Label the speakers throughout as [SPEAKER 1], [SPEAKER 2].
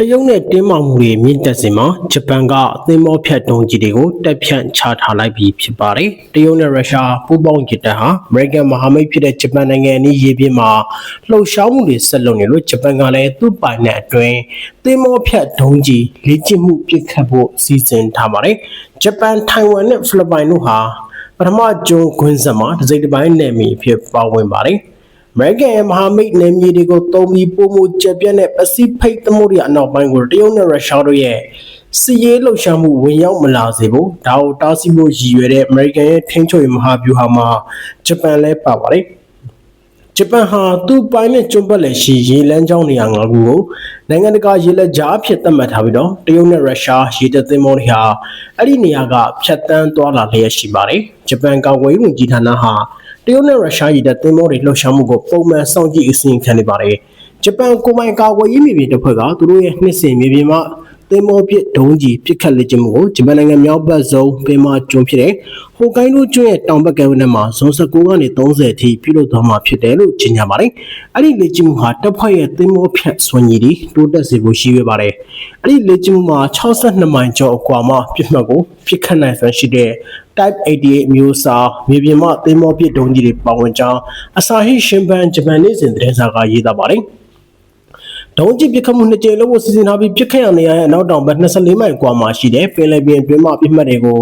[SPEAKER 1] တရုတ်နဲ့တင်းမာမှုတွေမြင့်တက်စေမှာဂျပန်ကသင်္ဘောဖြတ်တုံးကြီးတွေကိုတက်ဖြန့်ချထားလိုက်ပြီးဖြစ်ပါတယ်။တရုတ်နဲ့ရုရှားပူးပေါင်းကြတဲ့ဟာအမေရိကန်မဟာမိတ်ဖြစ်တဲ့ဂျပန်နိုင်ငံအနည်းရေပြင်မှာလှုပ်ရှားမှုတွေဆက်လုပ်နေလို့ဂျပန်ကလည်းသူ့ပိုင်နဲ့အတွင်းသင်္ဘောဖြတ်တုံးကြီးလေ့ကျင့်မှုပြစ်ခတ်ဖို့စီစဉ်ထားပါတယ်။ဂျပန်ထိုင်ဝမ်နဲ့ဖိလစ်ပိုင်တို့ဟာပထမကျုံခွင်းဆက်မှာတစ်စိတ်တစ်ပိုင်းနယ်မြေဖြစ်ပါဝင်ပါတယ်။ American ရဲ့မဟာမိတ်နယ်မြေတွေကိုတုံးပြီးပုံမှုကျက်ပြက်တဲ့ပစိဖိတ်သမုဒ္ဒရာအနောက်ပိုင်းကိုတရုတ်နဲ့ရုရှားတို့ရဲ့စစ်ရေးလှုပ်ရှားမှုဝင်ရောက်မလာစေဖို့ဒါကိုတားဆီးဖို့ရည်ရွယ်တဲ့ American ရဲ့ထိန်းချုပ်ရေးမဟာဗျူဟာမှာဂျပန်လည်းပါပါတယ်။ဂျပန်ဟာသူ့ပိုင်းနဲ့ကျွန်းပတ်လည်ရှိရေလမ်းကြောင်းနေရာငါးခုကိုနိုင်ငံတကာရေလက်ကြားအဖြစ်သတ်မှတ်ထားပြီးတော့တရုတ်နဲ့ရုရှားရေတပ်သင်္ဘောတွေဟာအဲ့ဒီနေရာကဖြတ်တန်းသွားလာလျက်ရှိပါတယ်။ဂျပန်ကာကွယ်ရေးဝန်ကြီးဌာနဟာ တရုတ်နဲ့ရုရှားရေတပ်သင်္ဘောတွေလှုပ်ရှားမှုကိုပုံမှန်စောင့်ကြည့်အစီရင်ခံနေပါတယ်။ဂျပန်ကိုမိုင်ကာကွယ်ရေးမြေပြင်တပ်ဖွဲ့ကသူတို့ရဲ့နှစ်စဉ်မြေပြင်မှာ သင်္ဘောပစ်ဒုံးကြီးပစ်ခတ်လက်ကျမှုကိုဂျပန်နိုင်ငံမြောက်ဘက်ဆုံးပင်မကျွန်းဖြစ်တဲ့ဟိုကိုင်းဒိုကျွန်းရဲ့တောင်ဘက်ကမ်းနဲ့မှာဇွန်19ကနေ30အထိပြုလုပ်သွားမှာဖြစ်တယ်လို့ကြေညာပါတယ်။အဲ့ဒီလက်ကျမှုဟာတပ်ဖွဲ့ရဲ့သင်္ဘောဖြတ်စွမ်းရည်တွေတိုးတက်စေဖို့ရှိရပါတယ်။အဲ့ဒီလက်ကျမှုမှာ62မိုင်ကျော်အကွာမှာပြစ်မှတ်ကိုပြစ်ခတ်နိုင်စွမ်းရှိတဲ့ Type 88မျိုးအစားမြေပြင်မှသင်္ဘောပစ်ဒုံးကြီးတွေပါဝင်ကြောင်းအစာဟိရှင်ဘန်ဂျပန်နေစဉ်သတင်းစာကရေးသားပါတယ်။ ဒုံးကျစ်ပစ်ခတ်မှုနှစ်ကြိမ်လို့စီစဉ်ထားပြီးပစ်ခတ်ရနေရတဲ့နောက်တောင်ဘက်24မိုင်ကွာမှာရှိတဲ့ပင်လယ်ပြင်အတွင်းမှာပြစ်မှတ်တွေကို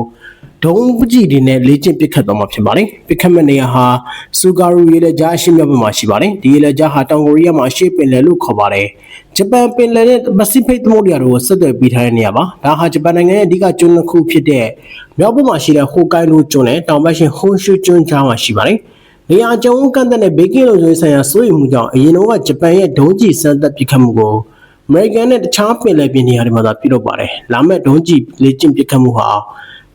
[SPEAKER 1] ဒုံးပကြီးတွေနဲ့လေ့ကျင့်ပစ်ခတ်သွားမှာဖြစ်ပါတယ်။ပစ်ခတ်မဲ့နေရာဟာစူကာရူရေလက်ကြားအရှေ့မြောက်ဘက်မှာရှိပါတယ်။ဒီရေလက်ကြားဟာတောင်ကိုရီးယားမှာအရှေ့ပင်လယ်လို့ခေါ်ပါတယ်။ဂျပန်ပင်လယ်နဲ့ပစိဖိတ်သမုဒ္ဒရာတို့ကိုဆက်သွယ်ပေးထားတဲ့နေရာပါ။ဒါဟာဂျပန်နိုင်ငံရဲ့အဓိကကျွန်းတစ်ခုဖြစ်တဲ့မြောက်ဘက်မှာရှိတဲ့ဟိုကိုင်းဒိုကျွန်းနဲ့တောင်ဘက်ရှိဟွန်ရှူကျွန်းကြားမှာရှိပါတယ်။ နေရာကျုံကန့်တဲ့ဘေးကင်းလုံခြုံရေးဆိုင်ရာစိုးရိမ်မှုကြောင့်အရင်တော့ဂျပန်ရဲ့ဒုံးကျည်စမ်းသပ်ပစ်ခတ်မှုကိုအမေရိကန်နဲ့တခြားပင်လယ်ပြင်နေရာတွေမှာသာပြုလုပ်ပါတယ်။လာမယ့်ဒုံးကျည်လေ့ကျင့်ပစ်ခတ်မှုဟာ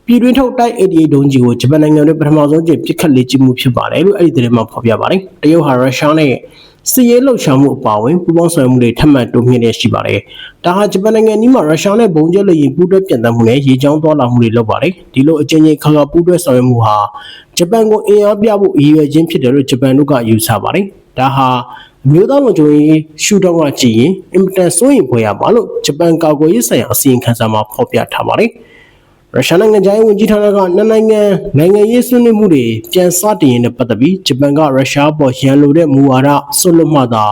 [SPEAKER 1] ပြည်တွင်းထုတ်တိုက်88ဒုံးကျည်ကိုဂျပန်နိုင်ငံတွင်ပထမဆုံးကျပစ်ခတ်လေ့ကျင့်မှုဖြစ်ပါတယ်လို့အဲ့ဒီသတင်းမှာဖော်ပြပါတယ်။တရုတ်ဟာရုရှားနဲ့စစ်ရေးလှုပ်ရှားမှုအပါအဝင်ပူးပေါင်းဆောင်ရွက်မှုတွေထပ်မံတိုးမြင့်နေရှိပါတယ်။ဒါဟာဂျပန်နိုင်ငံနီးမှာရုရှားနဲ့ဘုံကျဲလေရင်ပူးတွဲပြန်တမ်းမှုနဲ့ရေကြောင်းသွားလာမှုတွေလုပ်ပါတယ်။ဒီလိုအကြိမ်ကြိမ်ခါခါပူးတွဲဆောင်ရွက်မှုဟာ ဂျပန်ကိုအင်အားပြဖို့ရည်ရွယ်ခြင်းဖြစ်တယ်လို့ဂျပန်တို့ကယူဆပါတယ်။ဒါဟာအမျိုးသားလုံခြုံရေးရှုထောင့်ကကြည့်ရင်အင်မတန်စိုးရိမ်ဖွယ်ရပါလို့ဂျပန်ကာကွယ်ရေးဆိုင်ရာအစီရင်ခံစာမှာဖော်ပြထားပါတယ်။ရုရှားနိုင်ငံခြားရေးဝန်ကြီးဌာနကနှစ်နိုင်ငံနိုင်ငံရေးဆွေးနွေးမှုတွေပြန်စတင်ရင်းနဲ့ပတ်သက်ပြီးဂျပန်ကရုရှားပေါ်ရန်လိုတဲ့မူဝါဒဆွလွတ်မှသာ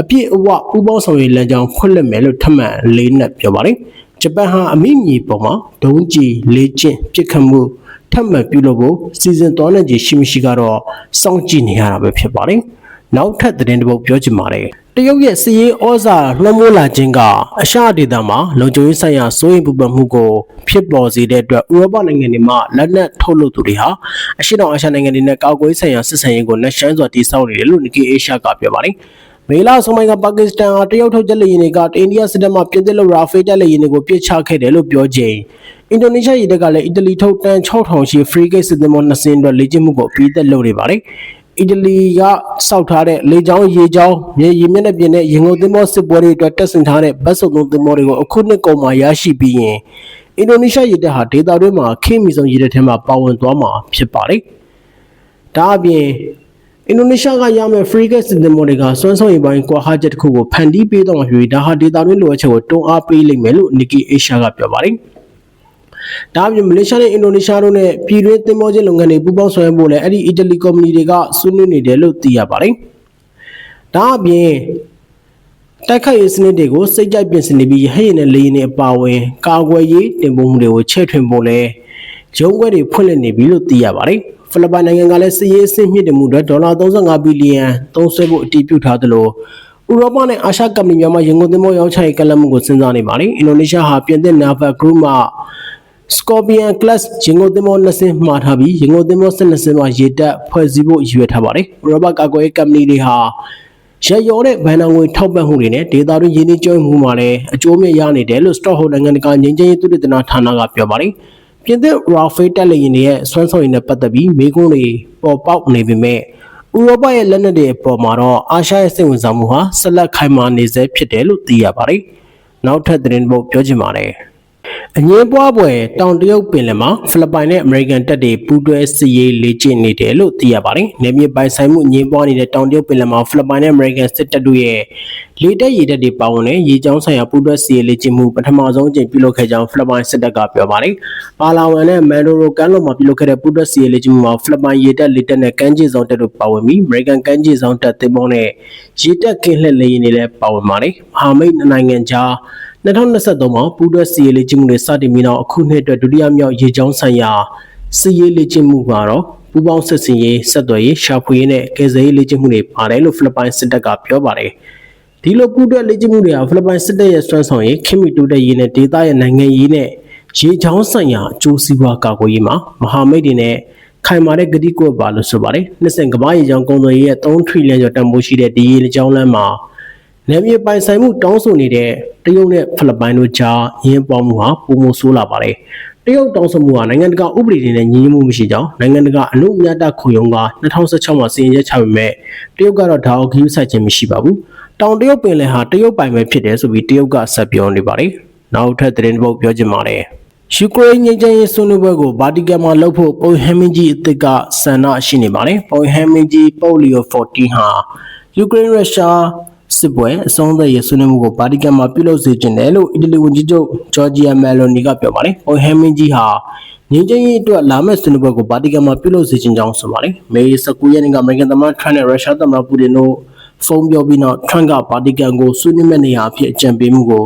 [SPEAKER 1] အပြည့်အဝပူးပေါင်းဆောင်ရွက်လမ်းကြောင်းဖွင့်လှစ်မယ်လို့ထပ်မံလေးနက်ပြောပါတယ်။ဂျပန်ဟာအမိမြေပေါ်မှာဒုံးကျည်လေးကျင့်ပစ်ခတ်မှု ထပ်မံပြုလုပ်ဖို့စီစဉ်သွားနိုင်ခြေရှိမရှိကတော့စောင့်ကြည့်နေရတာပဲဖြစ်ပါတယ်။နောက်ထပ်သတင်းတစ်ပုဒ်ပြောချင်ပါတယ်တရုတ်ရဲ့စီရေးဩဇာလွှမ်းမိုးလာခြင်းကအရှဒေသမှာလုံခြုံရေးဆိုင်ရာစိုးရိမ်ပူပန်မှုကိုဖြစ်ပေါ်စေတဲ့အတွက်ဥရောပနိုင်ငံတွေမှာလက်နက်ထုတ်လုပ်သူတွေဟာအရှေ့တောင်အာရှနိုင်ငံတွေနဲ့ကာကွယ်ဆိုင်ရာစစ်ဆင်ရေးကိုနှက်ရှိုင်းစွာတည်ဆောက်နေတယ်လို့ Nikkei Asia ကပြောပါတယ်။ မေလာဆိုမိုင်ကပါကစ္စတန်ဟာတရုတ်ထုတ်ချက်လေယာဉ်တွေကအိန္ဒိယစစ်တပ်မှပြင်သစ်လို့ရာဖေးတက်လေယာဉ်တွေကိုပြစ်ချခဲ့တယ်လို့ပြောချိန်အင်ဒိုနီးရှားရေတပ်ကလည်းအီတလီထုတ်တန်6000ရှိဖရီဂိတ်စစ်သင်္ဘော2စင်းအတွက်လေ့ကျင့်မှုကိုအပြီးသက်လုပ်နေပါတယ်။အီတလီကစောက်ထားတဲ့လေကြောင်းရေကြောင်းမြေရေမျက်နှာပြင်နဲ့ရင်ငုံသင်္ဘောစစ်ပွဲတွေအတွက်တက်ဆင်ထားတဲ့ဘတ်စုံသုံးသင်္ဘောတွေကိုအခုနှစ်ကုန်မှာရရှိပြီးရင်အင်ဒိုနီးရှားရေတပ်ဟာဒေသတွင်းမှာခေတ်မီဆုံးရေတပ်ထဲမှာပါဝင်သွားမှာဖြစ်ပါတယ်။ဒါအပြင် အင်ဒိုနီးရှားကရမယ့် frigate စစ်သင်္ဘောတွေကစွမ်းဆောင်ရည်ပိုင်းကွာဟာချက်တစ်ခုကိုဖန်တီးပေးတော့မှာဖြစ်ပြီးဒါဟာဒေသတွင်းလိုအပ်ချက်ကိုတွန်းအားပေးလိမ့်မယ်လို့ Nikkei Asia ကပြောပါတယ်။ဒါအပြင်မလေးရှားနဲ့အင်ဒိုနီးရှားတို့နဲ့ပြည်တွင်းသင်္ဘောချင်းလုပ်ငန်းတွေပူးပေါင်းဆောင်ရွက်ဖို့လည်းအဲ့ဒီအီတလီကုမ္ပဏီတွေကဆွေးနွေးနေတယ်လို့သိရပါတယ်။ဒါအပြင်တိုက်ခိုက်ရေးစနစ်တွေကိုစိတ်ကြိုက်ပြင်ဆင်နေပြီးဟဲ့ရနဲ့လေရင်တွေအပါအဝင်ကာကွယ်ရေးတင်ပို့မှုတွေကိုချဲ့ထွင်ဖို့လည်းရုံးခွဲတွေဖွင့်လှစ်နေပြီလို့သိရပါတယ်။ ဖိလစ်ပိုင်နိုင်ငံကလည်းစစ်ရေးအဆင့်မြင့်တင်မှုအတွက်ဒေါ်လာ35ဘီလီယံသုံးစွဲဖို့အတည်ပြုထားသလိုဥရောပနဲ့အာရှကုမ္ပဏီများမှရင်ကုန်သင်္ဘောရောင်းချရေးကလပ်မှုကိုစဉ်းစားနေပါတယ်။အင်ဒိုနီးရှားဟာပြင်သစ် Nava Group မှ Scorpion Class ရင်ကုန်သင်္ဘောနှစ်စင်းမှာထားပြီးရင်ကုန်သင်္ဘော၁၂စင်းမှာရေတပ်ဖွဲ့စည်းဖို့ရည်ရွယ်ထားပါတယ်။ဥရောပကာကွယ်ရေးကုမ္ပဏီတွေဟာရရောတဲ့ဘဏ္ဍာငွေထောက်ပံ့မှုတွေနဲ့ဒေတာတွင်းရင်းနှီးကျွမ်းမှုမှာလည်းအကျိုးမြတ်ရနေတယ်လို့ Stockholm နိုင်ငံတကာငြိမ်းချမ်းရေးသုတေသနဌာနကပြောပါတယ်။ ပြင်သစ် Rafael တက်လေရင်တွေရဲ့စွမ်းဆောင်ရည်နဲ့ပတ်သက်ပြီးမေးခွန်းတွေပေါ်ပေါက်နေပေမဲ့ဥရောပရဲ့လက်နက်တွေအပေါ်မှာတော့အာရှရဲ့စိတ်ဝင်စားမှုဟာဆက်လက်ခိုင်မာနေဆဲဖြစ်တယ်လို့သိရပါတယ်။နောက်ထပ်သတင်းပုတ်ပြောချင်ပါတယ်။ အငင်းပွားပွဲတောင်တရုတ်ပင်လယ်မှာဖိလစ်ပိုင်နဲ့အမေရိကန်တပ်တွေပူးတွဲစစ်ရေးလေ့ကျင့်နေတယ်လို့သိရပါတယ်။နယ်မြေပိုင်ဆိုင်မှုအငင်းပွားနေတဲ့တောင်တရုတ်ပင်လယ်မှာဖိလစ်ပိုင်နဲ့အမေရိကန်စစ်တပ်တို့ရဲ့လေတပ်ရေတပ်တွေပါဝင်တဲ့ရေကြောင်းဆိုင်ရာပူးတွဲစစ်ရေးလေ့ကျင့်မှုပထမဆုံးအကြိမ်ပြုလုပ်ခဲ့ကြောင်းဖိလစ်ပိုင်စစ်တပ်ကပြောပါတယ်။ပါလာဝမ်နဲ့မန်ဒိုရိုကန်လုံမှာပြုလုပ်ခဲ့တဲ့ပူးတွဲစစ်ရေးလေ့ကျင့်မှုမှာဖိလစ်ပိုင်ရေတပ်လေတပ်နဲ့ကမ်းခြေဆောင်တပ်တို့ပါဝင်ပြီးအမေရိကန်ကမ်းခြေဆောင်တပ်တင်ပေါင်းနဲ့ရေတပ်ကင်းလှည့်လေယာဉ်တွေလည်းပါဝင်ပါတယ်။မဟာမိတ်နိုင်ငံကြား 2023မှာပူးတွဲစီရေးလေ့ကျင့်မှုတွေစတင်ပြီးနောက်အခုနှစ်အတွက်ဒုတိယမြောက်ရေကြောင်းဆိုင်ရာစီရေးလေ့ကျင့်မှုကတော့ပူးပေါင်းဆက်ဆင်ရေးဆက်သွယ်ရေးရှာဖွေရေးနဲ့ကယ်ဆယ်ရေးလေ့ကျင့်မှုတွေပါတယ်လို့ဖိလစ်ပိုင်စစ်တပ်ကပြောပါတယ်။ဒီလိုပူးတွဲလေ့ကျင့်မှုတွေဟာဖိလစ်ပိုင်စစ်တပ်ရဲ့စွမ်းဆောင်ရည်ခင်မီတိုတဲ့ရေးနဲ့ဒေသရဲ့နိုင်ငံရေးနဲ့ရေကြောင်းဆိုင်ရာအကျိုးစီးပွားကာကွယ်ရေးမှာမဟာမိတ်တွေနဲ့ခိုင်မာတဲ့ဂတိကဝတ်ပါလို့ဆိုပါတယ်။နှစ်စဉ်ကမ္ဘာရေကြောင်းကုန်သွယ်ရေးရဲ့3ထရီလီယံကျော်တန်ဖိုးရှိတဲ့ဒီရေကြောင်းလမ်းမှာ နယ်မြေပိုင်ဆိုင်မှုတောင်းဆိုနေတဲ့တရုတ်နဲ့ဖိလစ်ပိုင်တို့ကြားရင်းပေါမှုဟာပုံမဆိုးလာပါတယ်။တရုတ်တောင်းဆိုမှုဟာနိုင်ငံတကာဥပဒေတွေနဲ့ညီညွတ်မှုမရှိကြောင်းနိုင်ငံတကာအလို့အများတခုံရုံးက2016မှာစီရင်ချက်ချပေမဲ့တရုတ်ကတော့ဒါကိုဂရုစိုက်ခြင်းမရှိပါဘူး။တောင်တရုတ်ပင်လယ်ဟာတရုတ်ပိုင်ပဲဖြစ်တယ်ဆိုပြီးတရုတ်ကဆက်ပြောနေပါတယ်။နောက်ထပ်သတင်းတစ်ပုဒ်ပြောချင်ပါတယ်။ယူကရိန်းငြိမ်းချမ်းရေးဆွေးနွေးပွဲကိုဗာတီကန်မှာလုပ်ဖို့ပုံဟမ်မင်းကြီးအသစ်ကဆန္ဒရှိနေပါတယ်။ပုံဟမ်မင်းကြီးပိုလီယို14ဟာယူကရိန်းရုရှား စစ်ပွဲအဆုံးသတ်ရေးဆွေးနွေးမှုကိုဗာတီကန်မှာပြုလုပ်စေချင်တယ်လို့အီတလီဝန်ကြီးချုပ်ဂျော်ဂျီယာမယ်လိုနီကပြောပါတယ်။ပုံဟမ်မင်းကြီးဟာငင်းချင်းရေးအတွက်လာမယ့်ဆွေးနွေးပွဲကိုဗာတီကန်မှာပြုလုပ်စေချင်ကြောင်းဆိုပါတယ်။မေ19ရက်နေ့ကအမေရိကန်သမ္မတထရန့်နဲ့ရုရှားသမ္မတပူတင်တို့ဖုန်းပြောပြီးနောက်ထရန့်ကဗာတီကန်ကိုဆွေးနွေးမယ့်နေရာအဖြစ်အကြံပေးမှုကို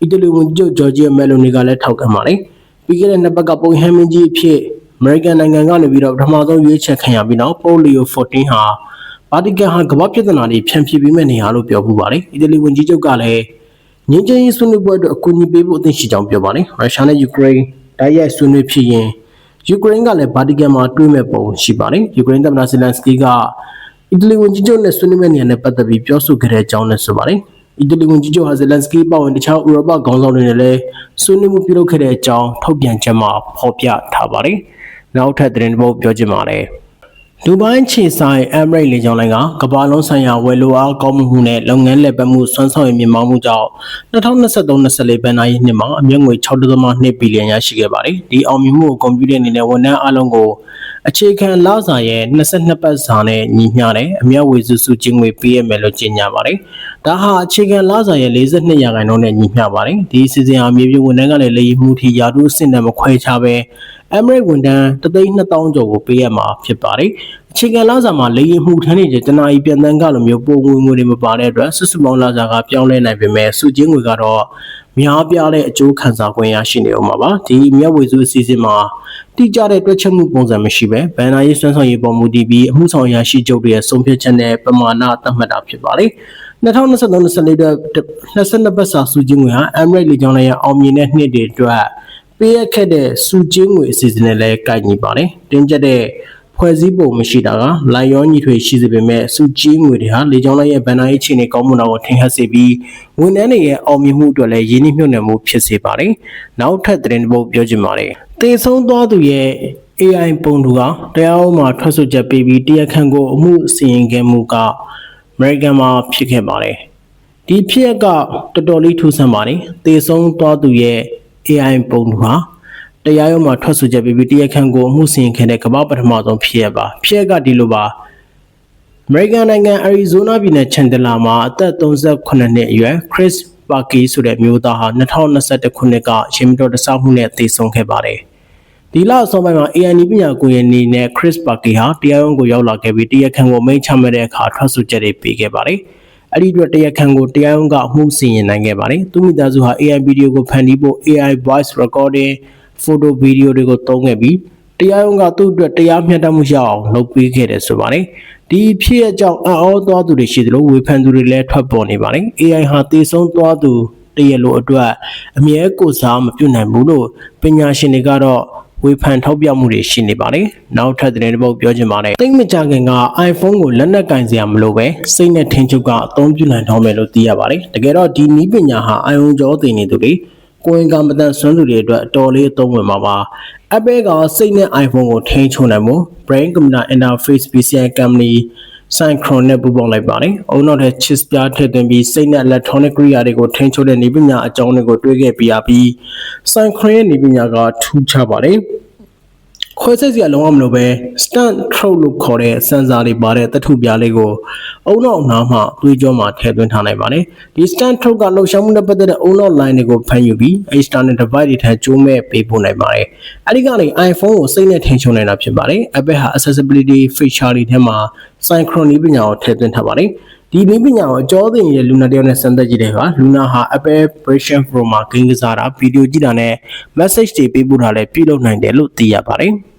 [SPEAKER 1] အီတလီဝန်ကြီးချုပ်ဂျော်ဂျီယာမယ်လိုနီကလည်းထောက်ခံပါတယ်။ပြီးခဲ့တဲ့နှစ်ပတ်ကပုံဟမ်မင်းကြီးအဖြစ်အမေရိကန်နိုင်ငံကနေပြီးတော့ပထမဆုံးရွေးချယ်ခံရပြီးနောက်ပိုလီယို14ဟာ ဗာတီကန်ဟာကမ္ဘာပြည်ထနာတွေဖြန့်ဖြေပေးမဲ့နေရာလို့ပြောပူပါတယ်။အီတလီဝန်ကြီးချုပ်ကလည်းငင်းချင်းရေးဆွေးနွေးပွဲအတွက်အကူအညီပေးဖို့အသင့်ရှိကြောင်းပြောပါတယ်။ရုရှားနဲ့ယူကရိန်းတိုက်ရိုက်ဆွေးနွေးဖြစ်ရင်ယူကရိန်းကလည်းဗာတီကန်မှာတွေ့မဲ့ပုံရှိပါတယ်။ယူကရိန်းသမ္မတဇီလန်စကီကအီတလီဝန်ကြီးချုပ်နဲ့ဆွေးနွေးမဲ့နေရာနဲ့ပတ်သက်ပြီးပြောဆိုခဲ့တဲ့အကြောင်းလည်းဆိုပါတယ်။အီတလီဝန်ကြီးချုပ်ဟာဇီလန်စကီပါဝင်တခြားဥရောပခေါင်းဆောင်တွေနဲ့လည်းဆွေးနွေးမှုပြုလုပ်ခဲ့တဲ့အကြောင်းထုတ်ပြန်ချက်မှာဖော်ပြထားပါတယ်။နောက်ထပ်သတင်းတစ်ပုဒ်ပြောချင်ပါတယ်။ ဒူဘိုင်းခြေဆိုင်အမရိတ်လေကြောင်းလိုင်းကကမ္ဘာလုံးဆိုင်ရာဝယ်လိုအားကောင်းမှုနဲ့လုပ်ငန်းလက်ပတ်မှုစွမ်းဆောင်ရည်မြင့်မားမှုကြောင့်2023-24ဘဏ္ဍာရေးနှစ်မှာအမြင့်ငွေ6.2ဘီလီယံရရှိခဲ့ပါတယ်။ဒီအောင်မြင်မှုကိုကွန်ပျူတာအနေနဲ့ဝန်ထမ်းအလုံးကိုအခြေခံလစာရဲ့22ပတ်စာနဲ့ညီမျှတဲ့အမြတ်ဝေစုစုချင်းငွေပေးရမယ်လို့ကြေညာပါတယ်။ဒါဟာအခြေခံလစာရဲ့42ရာခိုင်နှုန်းနဲ့ညီမျှပါတယ်။ဒီအစီအစဉ်ဟာမြေပြင်ဝန်ထမ်းကလည်းလေယာဉ်မှုထိရာထူးအဆင့်နဲ့မခွဲခြားဘဲ အမရိဝန်ထမ်း3,200ကျော်ကိုပေးရမှာဖြစ်ပါတယ်။အခြေခံလစာမှာလေရင်မှုထမ်းနေတဲ့တနာရီပြန်တန်းကလိုမျိုးပုံငွေငွေတွေမပါတဲ့အတွက်စုစုပေါင်းလစာကပြောင်းလဲနိုင်ပေမဲ့စုချင်းငွေကတော့များပြားတဲ့အကျိုးခံစား권ရရှိနေအောင်ပါပါဒီမြတ်ဝေစုအစီအစဉ်မှာတိကျတဲ့တွက်ချက်မှုပုံစံမရှိပဲဘန်နာရေးစွမ်းဆောင်ရေးပေါ်မူတည်ပြီးအမှုဆောင်ရရှိချုပ်တွေရဲ့ဆုံးဖြတ်ချက်နဲ့ပမာဏသတ်မှတ်တာဖြစ်ပါတယ်2023-24အတွက်22ပတ်စာစုချင်းငွေဟာ Emirates လေကြောင်းလိုင်းရဲ့အောင်မြင်တဲ့နှစ်တွေအတွက် ပေးရခဲ့တဲ့စုချင်းငွေအစီအစဉ်နဲ့လည်းကိုက်ညီပါတယ်တင်းကျပ်တဲ့ဖွဲ့စည်းပုံမရှိတာကလိုင်ရောညီထွေရှိစေပေမဲ့စုကြီးငွေတွေဟာလေကြောင်းလိုင်းရဲ့ဗန်နာရေးခြေနေကောင်းမွန်တာကိုထင်ဟပ်စေပြီးဝန်ထမ်းတွေရဲ့အောင်မြင်မှုအတွက်လည်းရင်းနှီးမြှုပ်နှံမှုဖြစ်စေပါတယ်။နောက်ထပ်သတင်းတစ်ပုဒ်ပြောချင်ပါတယ်။တေဆုံးသွားသူရဲ့ AI ပုံတူကတရားဥမှာထွက်ဆိုချက်ပေးပြီးတရားခံကိုအမှုစီရင်ခဲ့မှုက American မှာဖြစ်ခဲ့ပါတယ်။ဒီဖြစ်ကတော်တော်လေးထူးဆန်းပါတယ်။တေဆုံးသွားသူရဲ့ AI ပုံတူဟာတရားရုံးမှာထွက်ဆိုချက်ပြီးပြီးတရားခံကိုအမှုစီရင်ခဲ့တဲ့ကမ္ဘာပထမဆုံးဖြစ်ရပါဖြစ်ရကဒီလိုပါအမေရိကန်နိုင်ငံအရီဇိုနာပြည်နယ်ချန်ဒလာမှာအသက်38နှစ်အရွယ် Chris Parkey ဆိုတဲ့မျိုးသားဟာ2021ခုနှစ်ကရှင်မတော်တဆမှုနဲ့သေဆုံးခဲ့ပါတယ်ဒီလအစောပိုင်းမှာ AI ပညာကိုယ်ရင်းနေနဲ့ Chris Parkey ဟာတရားရုံးကိုရောက်လာခဲ့ပြီးတရားခံကိုမိန့်ချမှတ်တဲ့အခါထွက်ဆိုချက်တွေပေးခဲ့ပါတယ် အဲ့ဒီအတွက်တရားခံကိုတရားရုံးကအမှုစီရင်နိုင်ခဲ့ပါတယ်သူမိသားစုဟာ AI ဗီဒီယိုကိုဖန်တီးဖို့ AI voice recording ဖိုတိုဗီဒီယိုတွေကိုသုံးခဲ့ပြီးတရားရုံးကသူ့အတွက်တရားမျှတမှုရအောင်လုပ်ပေးခဲ့တယ်ဆိုပါတယ်ဒီဖြစ်အကြောင်းအံ့ဩသွားသူတွေရှိသလိုဝေဖန်သူတွေလည်းထွက်ပေါ်နေပါတယ် AI ဟာတည်ဆုံးသွားသူတရလိုအတွက်အမြဲကိုစားမပြုတ်နိုင်ဘူးလို့ပညာရှင်တွေကတော့ ဝေဖန်ထောက်ပြမှုတွေရှိနေပါတယ်။နောက်ထပ်သတင်းတစ်ပုဒ်ပြောချင်ပါတယ်။သိမကြခင်က iPhone ကိုလက်နက်ကင်စရာမလိုပဲစိတ်နဲ့ထင်းချုပ်ကအသုံးပြုနိုင်တော့မယ်လို့သိရပါတယ်။တကယ်တော့ဒီနည်းပညာဟာအာယုံကြောသိနေသူတွေကိုင်ကမတန်ဆွမ်းသူတွေအတွက်အတော်လေးအသုံးဝင်မှာပါ Apple ကစိတ်နဲ့ iPhone ကိုထိန်းချုပ်နိုင်မှု Brain Computer Interface PCI Company Synchron နဲ့ပူးပေါင်းလိုက်ပါတယ်။အုံနောက်တဲ့ chips ပြားထည့်သွင်းပြီးစိတ်နဲ့ electronic ကိရိယာတွေကိုထိန်းချုပ်တဲ့နည်းပညာအကြောင်းတွေကိုတွေးခဲ့ပြရပြီး Synchron ရဲ့နည်းပညာကထူးခြားပါတယ်။ ခွဲစိတ်စရာလုံးဝမလိုပဲ stand throat လို့ခေါ်တဲ့စင်ဆာတွေပါတဲ့သတ္ထုပြားလေးကိုအုံနောက်နားမှာသွေးကြောမှာထည့်သွင်းထားနိုင်ပါတယ်။ဒီ stand throat ကလှုပ်ရှားမှုနဲ့ပတ်သက်တဲ့အုံနောက် line တွေကိုဖမ်းယူပြီး external device တွေထပ်ကျိုးမဲ့ပေးပို့နိုင်ပါတယ်။အဲဒီကနေ iPhone ကိုစိတ်နဲ့ထိန်းချုပ်နိုင်တာဖြစ်ပါတယ်။ Apple ဟာ accessibility feature တွေထဲမှာ synchron နည်းပညာကိုထည့်သွင်းထားပါတယ်။ဒီနည်းပညာကိုအကျော်သိနေတဲ့လူနာတယောက်နဲ့စမ်းသပ်ကြည့်တဲ့အခါလူနာဟာ Apple Vision Pro မှာဂိမ်းကစားတာဗီဒီယိုကြည့်တာနဲ့ message တွေပေးပို့တာလည်းပြုလုပ်နိုင်တယ်လို့သိရပါတယ်။